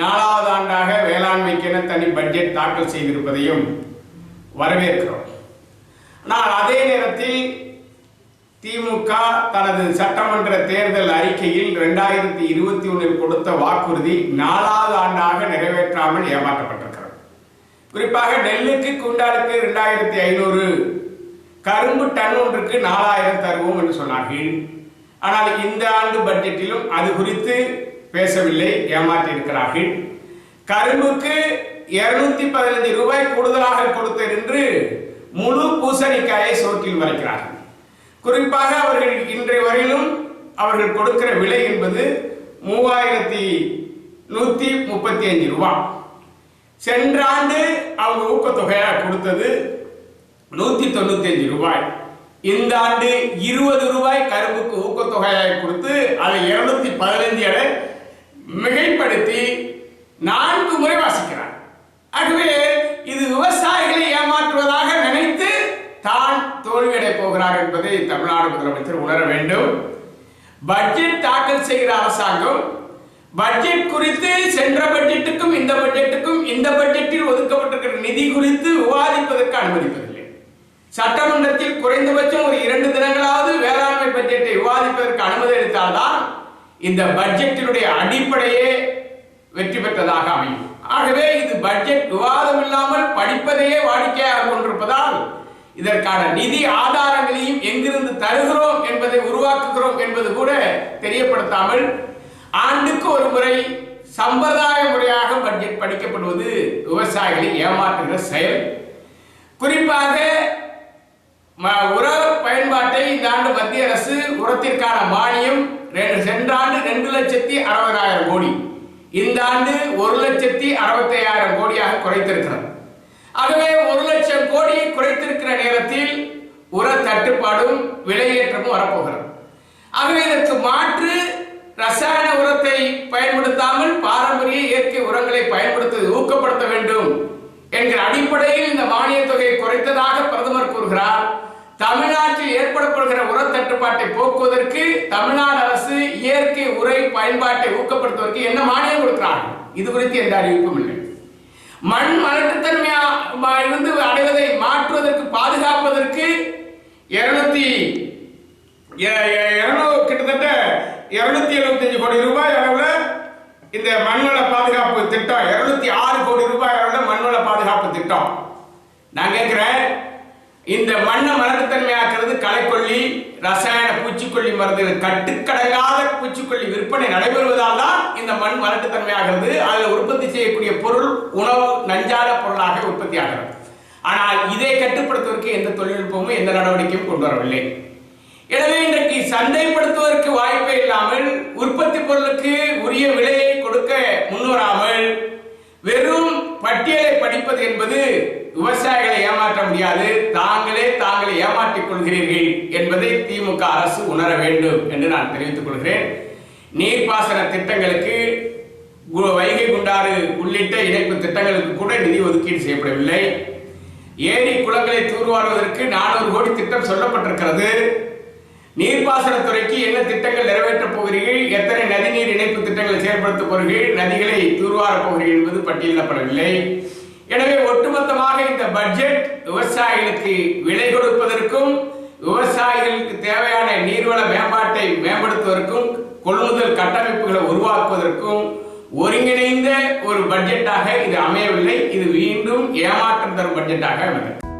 நாலாவது ஆண்டாக வேளாண்மைக்கென தனி பட்ஜெட் தாக்கல் செய்திருப்பதையும் வரவேற்கிறோம். ஆனால் அதே நேரத்தில் திமுக தனது சட்டமன்ற தேர்தல் அறிக்கையில் இரண்டாயிரத்தி இருபத்தி ஒன்றில் கொடுத்த வாக்குறுதி நாலாவது ஆண்டாக நிறைவேற்றாமல் ஏமாற்றப்பட்டிருக்கிறது. குறிப்பாக நெல்லுக்கு குண்டாலுக்கு இரண்டாயிரத்தி ஐநூறு கரும்பு டன் ஒன்றுக்கு நாலாயிரம் தருவோம் என்று சொன்னார்கள். ஆனால் இந்த ஆண்டு பட்ஜெட்டிலும் அது குறித்து பேசவில்லை ஏமாற்றியிருக்கிறார்கள். கரும்புக்கு இருநூத்தி பதினைந்து ரூபாய் கூடுதலாக கொடுத்தது என்று முழு பூசணிக்காயை சோற்றில் மறைக்கிறார்கள் குறிப்பாக அவர்கள் இன்றைய வரையிலும் அவர்கள் கொடுக்கிற விலை என்பது மூவாயிரத்தி நூத்தி முப்பத்தி அஞ்சு ரூபாய் சென்ற ஆண்டு அவங்க ஊக்கத்தொகையாக கொடுத்தது நூத்தி தொண்ணூத்தி அஞ்சு ரூபாய். இந்த ஆண்டு இருபது ரூபாய் கரும்புக்கு ஊக்கத்தொகையாக கொடுத்து அதை இருநூத்தி பதினைஞ்சு எடை மிகைப்படுத்தி நான்கு முறை வாசிக்கிறார். ஆகவே இது விவசாயிகளை ஏமாற்றுவதாக நினைத்து தான் தோல்வியடை போகிறார் என்பதை தமிழ்நாடு முதலமைச்சர் உணர வேண்டும். பட்ஜெட் தாக்கல் செய்கிற அரசாங்கம் பட்ஜெட் குறித்து சென்ற பட்ஜெட்டுக்கும் இந்த பட்ஜெட்டுக்கும் இந்த பட்ஜெட்டில் ஒதுக்கப்பட்டிருக்கிற நிதி குறித்து விவாதிப்பதற்கு அனுமதிப்பதில்லை. சட்டமன்றத்தில் குறைந்தபட்சம் ஒரு இரண்டு தினங்களாவது வேளாண்மை பட்ஜெட்டை விவாதிப்பதற்கு அனுமதி அளித்தால்தான் இந்த பட்ஜெட்டினுடைய அடிப்படையே வெற்றி பெற்றதாக அமையும். ஆகவே இது பட்ஜெட் விவாதம் இல்லாமல் படிப்பதையே வாடிக்கையாக கொண்டிருப்பதால் இதற்கான நிதி ஆதாரங்களையும் எங்கிருந்து தருகிறோம் என்பதை உருவாக்குகிறோம் என்பது கூட தெரியப்படுத்தாமல் ஆண்டுக்கு ஒரு முறை சம்பிரதாய முறையாக பட்ஜெட் படிக்கப்படுவது விவசாயிகளை ஏமாற்றுகிற செயல். குறிப்பாக அரசு உரத்திற்கான மானியம் சென்ற ஆண்டு ரெண்டு லட்சத்தி அறுபதாயிரம் கோடி. இந்த ஆண்டு ஒரு லட்சத்தி அறுபத்தி ஐயாயிரம் கோடியாக குறைத்திருக்கிறது. ஆகவே ஒரு லட்சம் கோடியை குறைத்திருக்கிற நேரத்தில் உர தட்டுப்பாடும் விலையேற்றமும் வரப்போகிறது. ஆகவே இதற்கு மாற்று ரசாயன உரத்தை பயன்படுத்தாமல் பாரம்பரிய இயற்கை உரங்களை பயன்படுத்த ஊக்கப்படுத்த வேண்டும் என்கிற அடிப்படையில் இந்த மானிய தொகையை குறைத்ததாக தமிழ்நாட்டில் ஏற்படப்படுகிற உர தட்டுப்பாட்டை போக்குவதற்கு தமிழ்நாடு அரசு இயற்கை உரை பயன்பாட்டை ஊக்கப்படுத்துவதற்கு என்ன மானியம் கொடுக்கிறாங்க இது குறித்து எந்த அறிவிப்பும் இல்லை. மண் மலட்டுத்தன்மையா இருந்து அடைவதை மாற்றுவதற்கு பாதுகாப்பதற்கு இருநூத்தி இருநூறு கிட்டத்தட்ட இருநூத்தி எழுபத்தஞ்சு கோடி ரூபாய் அளவுல இந்த மண்வள பாதுகாப்பு திட்டம் இருநூத்தி ஆறு கோடி ரூபாய் அளவுல மண்வள பாதுகாப்பு திட்டம். நான் கேட்கிறேன் இந்த மண்ணை மலட்டுத்தன்மையாக்குறது களைக்கொல்லி ரசாயன பூச்சிக்கொல்லி மருந்து கட்டுக்கடங்காத பூச்சிக்கொல்லி விற்பனை நடைபெறுவதால் தான் இந்த மண் மலட்டுத்தன்மையாகிறது அதில் உற்பத்தி செய்யக்கூடிய பொருள் உணவு நஞ்சார பொருளாக உற்பத்தி ஆகிறது. ஆனால் இதை கட்டுப்படுத்துவதற்கு எந்த தொழில்நுட்பமும் எந்த நடவடிக்கையும் கொண்டு வரவில்லை. எனவே இன்றைக்கு சந்தைப்படுத்துவதற்கு வாய்ப்பே இல்லாமல் உற்பத்தி பொருளுக்கு உரிய விலையை கொடுக்க முன்வராமல் வெறும் பட்டியலை படிப்பது என்பது விவசாயிகள் ஏமாற்ற முடியாது. தாங்களே தாங்களே ஏமாற்றிக் கொள்கிறீர்கள் என்பதை திமுக அரசு உணர வேண்டும் என்று நான் தெரிவித்துக் கொள்கிறேன். நீர்ப்பாசன திட்டங்களுக்கு வைகை குண்டாறு உள்ளிட்ட இணைப்பு திட்டங்களுக்கு கூட நிதி ஒதுக்கீடு செய்யப்படவில்லை. ஏரி குளங்களை தூர்வாடுவதற்கு நானூறு கோடி திட்டம் சொல்லப்பட்டிருக்கிறது. நீர்ப்பாசனத்துறைக்கு என்ன திட்டங்கள் நிறைவேற்றப் போகிறீர்கள்? எத்தனை நதிநீர் இணைப்பு திட்டங்களை செயல்படுத்தப் போகிறீர்கள்? நதிகளை தூர்வாரப் போகிறீர்கள் என்பது பட்டியலிடப்படவில்லை. எனவே ஒட்டுமொத்தமாக இந்த பட்ஜெட் விவசாயிகளுக்கு விலை கொடுப்பதற்கும் விவசாயிகளுக்கு தேவையான நீர்வள மேம்பாட்டை மேம்படுத்துவதற்கும் கொள்முதல் கட்டமைப்புகளை உருவாக்குவதற்கும் ஒருங்கிணைந்த ஒரு பட்ஜெட்டாக இது அமையவில்லை. இது மீண்டும் ஏமாற்றம் தரும் பட்ஜெட்டாக அமைந்தது